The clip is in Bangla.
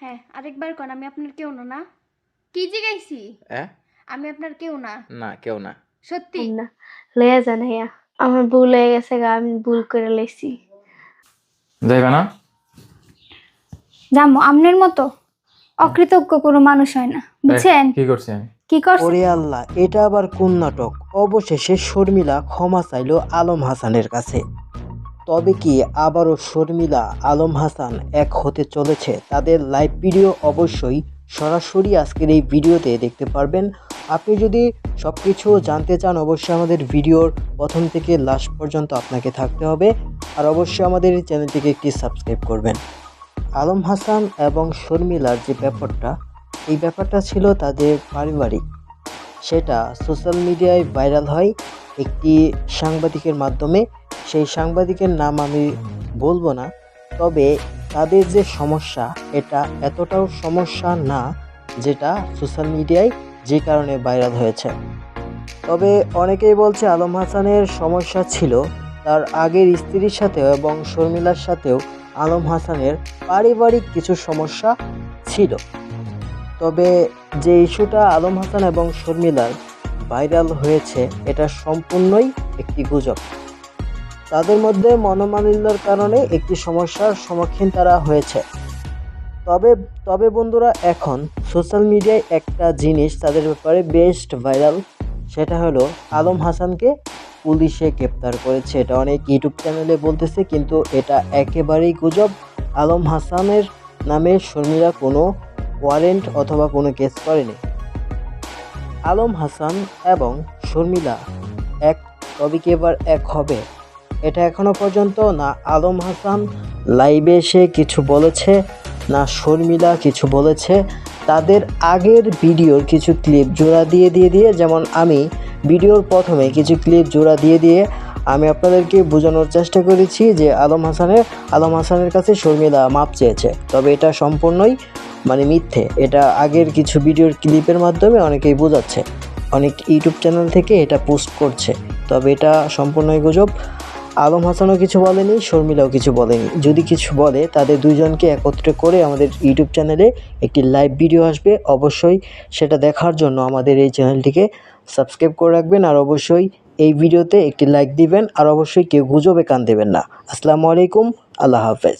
হ্যাঁ আরেকবার কন আমি আপনার কেউ না না? কি জিগাইছি? হ্যাঁ আমি আপনার কেউ না। না কেউ না। সত্যি? না হইয়া আমার ভুল হয়ে গেছে গা আমি ভুল করে লেছি যাইবে না? জামো আমনের মতো। অকৃতজ্ঞ কোনো মানুষ হয় না। বুঝছেন? কি করছি আমি? কি করছে ওরে আল্লাহ এটা আবার কোন নাটক? অবশেষে শর্মিলা ক্ষমা চাইল আলম হাসানের কাছে। তবে কি আবারও শর্মিলা, আলম হাসান এক হতে চলেছে? তাদের লাইভ ভিডিও অবশ্যই সরাসরি আজকের এই ভিডিওতে দেখতে পারবেন। আপনি যদি সব কিছু জানতে চান, অবশ্যই আমাদের ভিডিওর প্রথম থেকে লাস্ট পর্যন্ত আপনাকে থাকতে হবে। আর অবশ্যই আমাদের চ্যানেলটিকে একটি সাবস্ক্রাইব করবেন। আলম হাসান এবং শর্মিলার যে ব্যাপারটা, এই ব্যাপারটা ছিল তাদের পারিবারিক। সেটা সোশ্যাল মিডিয়ায় ভাইরাল হয়। একটি সাংবাদিকের মাধ্যমে সেই সাংবাদিকের নাম আমি বলব না, তবে তাদের যে সমস্যা, এটা এতটাও সমস্যা না যেটা সোশ্যাল মিডিয়ায় যে কারণে ভাইরাল হয়েছে। তবে অনেকেই বলছে আলম হাসানের সমস্যা ছিল, তার আগের স্ত্রীর সাথেও এবং শর্মিলার সাথেও আলম হাসানের পারিবারিক কিছু সমস্যা ছিল। তবে যে ইস্যুটা আলম হাসান এবং শর্মিলার ভাইরাল হয়েছে, এটা সম্পূর্ণই একটি গুজব। তাদের মধ্যে মনোমালিন্যর কারণে একটি সমস্যার সম্মুখীন তারা হয়েছে। তবে তবে বন্ধুরা, এখন সোশ্যাল মিডিয়ায় একটা জিনিস তাদের ব্যাপারে বেস্ট ভাইরাল, সেটা হলো আলম হাসানকে পুলিশে গ্রেপ্তার করেছে। এটা অনেক ইউটিউব চ্যানেলে বলতেছে, কিন্তু এটা একেবারেই গুজব। আলম হাসানের নামে শর্মিলা কোনো ওয়ারেন্ট অথবা কোনো কেস করেনি। আলম হাসান এবং শর্মিলা এক, তবে কি এবার এক হবে? এটা এখনও পর্যন্ত না আলম হাসান লাইভে এসে কিছু বলেছে, না শর্মিলা কিছু বলেছে। তাদের আগের ভিডিওর কিছু ক্লিপ জোড়া দিয়ে দিয়ে দিয়ে, যেমন আমি ভিডিওর প্রথমে কিছু ক্লিপ জোড়া দিয়ে দিয়ে আমি আপনাদেরকে বোঝানোর চেষ্টা করেছি যে আলম হাসানের আলম হাসানের কাছে শর্মিলা মাপ চেয়েছে। তবে এটা সম্পূর্ণই মানে মিথ্যে। এটা আগের কিছু ভিডিওর ক্লিপের মাধ্যমে অনেকেই বোঝাচ্ছে। অনেক ইউটিউব চ্যানেল থেকে এটা পোস্ট করছে। তবে এটা সম্পূর্ণই গুজব। আলম হাসানও কিছু বলেনি, শর্মিলাও কিছু বলেনি। যদি কিছু বলে, তাদের দুজনকে একত্রে করে আমাদের ইউটিউব চ্যানেলে একটি লাইভ ভিডিও আসবে। অবশ্যই সেটা দেখার জন্য আমাদের এই চ্যানেলটিকে সাবস্ক্রাইব করে রাখবেন আর অবশ্যই এই ভিডিওতে একটি লাইক দিবেন। আর অবশ্যই কেউ গুজবে কান দেবেন না। আসসালামু আলাইকুম, আল্লাহ হাফেজ।